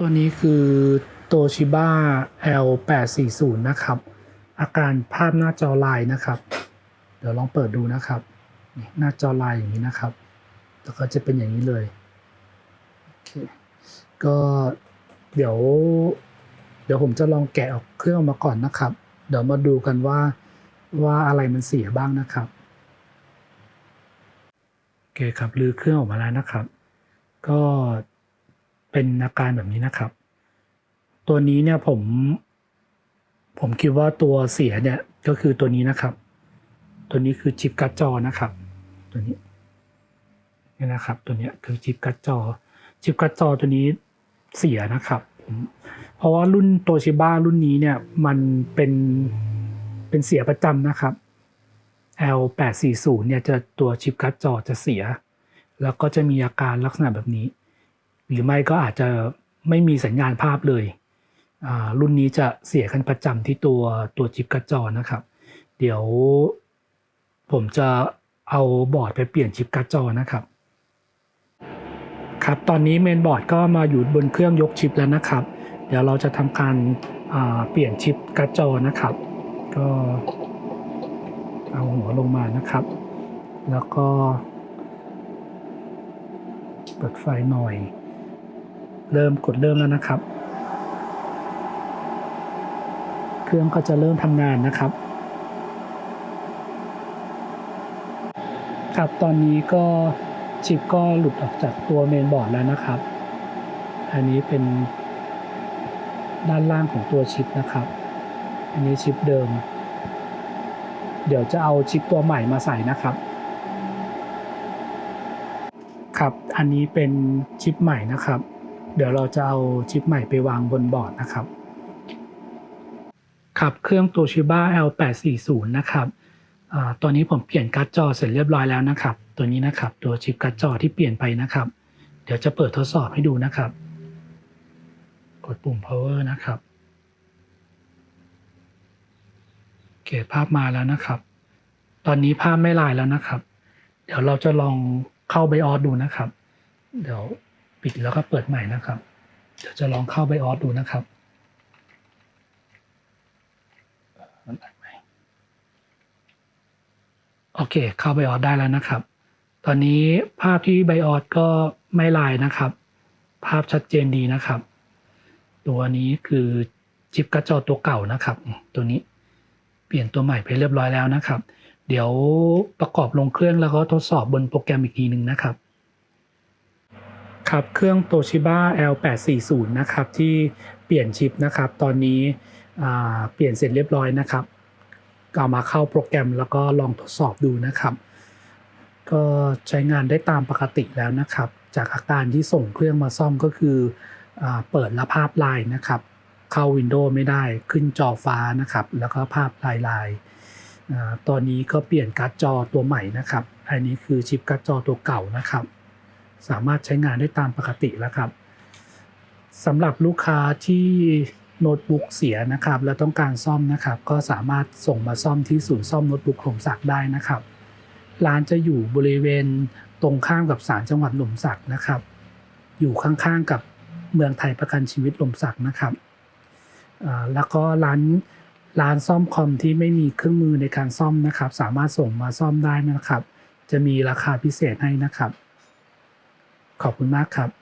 ตัวนี้คือโตชิบ้า L840 นะครับ อาการภาพหน้าจอลายนะครับ เดี๋ยวลองเปิดดูนะครับนี่หน้าจอลายอย่างนี้นะครับ แล้วก็จะเป็นอย่างนี้เลยโอเคก็เดี๋ยว เดี๋ยวผมจะลองแกะออกเครื่องออกมาก่อนนะครับ เดี๋ยวมาดูกันว่าว่าอะไรมันเสียบ้างนะครับโอเคครับลือเครื่องออกมาแล้วนะครับ ก็ เป็นอาการแบบนี้นะครับ ตัวนี้เนี่ยผม ผมคิดว่าตัวเสียเนี่ยก็คือตัวนี้นะครับ ตัวนี้คือชิปการ์ดจอนะครับ ตัวนี้นี่นะครับ ตัวนี้คือชิปการ์ดจอ ชิปการ์ดจอตัวนี้เสียนะครับเพราะว่ารุ่นโตชิบ้ารุ่นนี้เนี่ยมันเป็นเป็นเสียประจำนะครับ L840 เนี่ยจะตัวชิปการ์ดจอจะเสีย แล้วก็จะมีอาการลักษณะแบบนี้ หรือไม่ก็อาจจะไม่มีสัญญาณภาพเลยอ่ารุ่นนี้จะเสียกันประจำที่ตัวตัวชิปกร์ดจอนะครับ เดี๋ยวผมจะเอาบอร์ดไปเปลี่ยนชิปการ์ดจอนะครับ ครับ ตอนนี้เมนบอร์ดก็มาอยู่บนเครื่องยกชิปแล้วนะครับ เดี๋ยวเราจะทำการเปลี่ยนชิปการ์ดจอนะครับ ก็เอาหัวลงมานะครับ แล้วก็ เปิดไฟหน่อย เริ่มกดเริ่มแล้วนะครับ เครื่องก็จะเริ่มทำงานนะครับ ครับตอนนี้ก็ชิปก็หลุดออกจากตัวเมนบอร์ดแล้วนะครับ อันนี้เป็นด้านล่างของตัวชิปนะครับ อันนี้ชิปเดิม เดี๋ยวจะเอาชิปตัวใหม่มาใส่นะครับ ครับ อันนี้เป็นชิปใหม่นะครับ เดี๋ยวเราจะเอาชิปใหม่ไปวางบนบอร์ดนะครับ ครับเครื่อง Toshiba L840 นะครับตอนนี้ผมเปลี่ยนการ์ดจอเสร็จเรียบร้อยแล้วนะครับ ตัวนี้นะครับตัวชิปการ์ดจอที่เปลี่ยนไปนะครับ เดี๋ยวจะเปิดทดสอบให้ดูนะครับ กดปุ่ม power นะครับโอเคภาพมาแล้วนะครับ ตอนนี้ภาพไม่ลายแล้วนะครับ เดี๋ยวเราจะลองเข้าไบออสดูนะครับ เดี๋ยว ปิดแล้วก็เปิดใหม่นะครับเดี๋ยวจะลองเข้าไบออสดูนะครับมันอัดไหมโอเค เข้าไบออสได้แล้วนะครับ ตอนนี้ภาพที่ไบออสก็ไม่ลายนะครับ ภาพชัดเจนดีนะครับ ตัวนี้คือชิปกระจอตัวเก่านะครับ ตัวนี้เปลี่ยนตัวใหม่ไปเรียบร้อยแล้วนะครับ เดี๋ยวประกอบลงเครื่องแล้วก็ทดสอบบนโปรแกรมอีกทีหนึ่งนะครับ ครับเครื่อง Toshiba L840 นะครับที่เปลี่ยนชิปนะครับ ตอนนี้เปลี่ยนเสร็จเรียบร้อยนะครับเอามาเข้าโปรแกรมแล้วก็ลองทดสอบดูนะครับ ก็ใช้งานได้ตามปกติแล้วนะครับ จากอาการที่ส่งเครื่องมาซ่อมก็คืออเปิดแล้วภาพลายนะครับ เข้า Windows ไม่ได้ขึ้นจอฟ้านะครับ แล้วก็ภาพลายลายๆอตอนนี้ก็เปลี่ยนการ์ดจอตัวใหม่นะครับ อันนี้คือชิปการ์ดจอตัวเก่านะครับ สามารถใช้งานได้ตามปกติแล้วครับสำหรับลูกค้าที่โน้ตบุ๊กเสียนะครับ และต้องการซ่อมนะครับ ก็สามารถส่งมาซ่อมที่ศูนย์ซ่อมโน้ตบุ๊กหล่มสักได้นะครับ ร้านจะอยู่บริเวณตรงข้ามกับศาลจังหวัดหล่มสักนะครับ อยู่ข้างๆกับเมืองไทยประกันชีวิตหล่มสักนะครับแล้วก็ร้านร้านซ่อมคอมที่ไม่มีเครื่องมือในการซ่อมนะครับ สามารถส่งมาซ่อมได้นะครับ จะมีราคาพิเศษให้นะครับ ขอบคุณมากครับ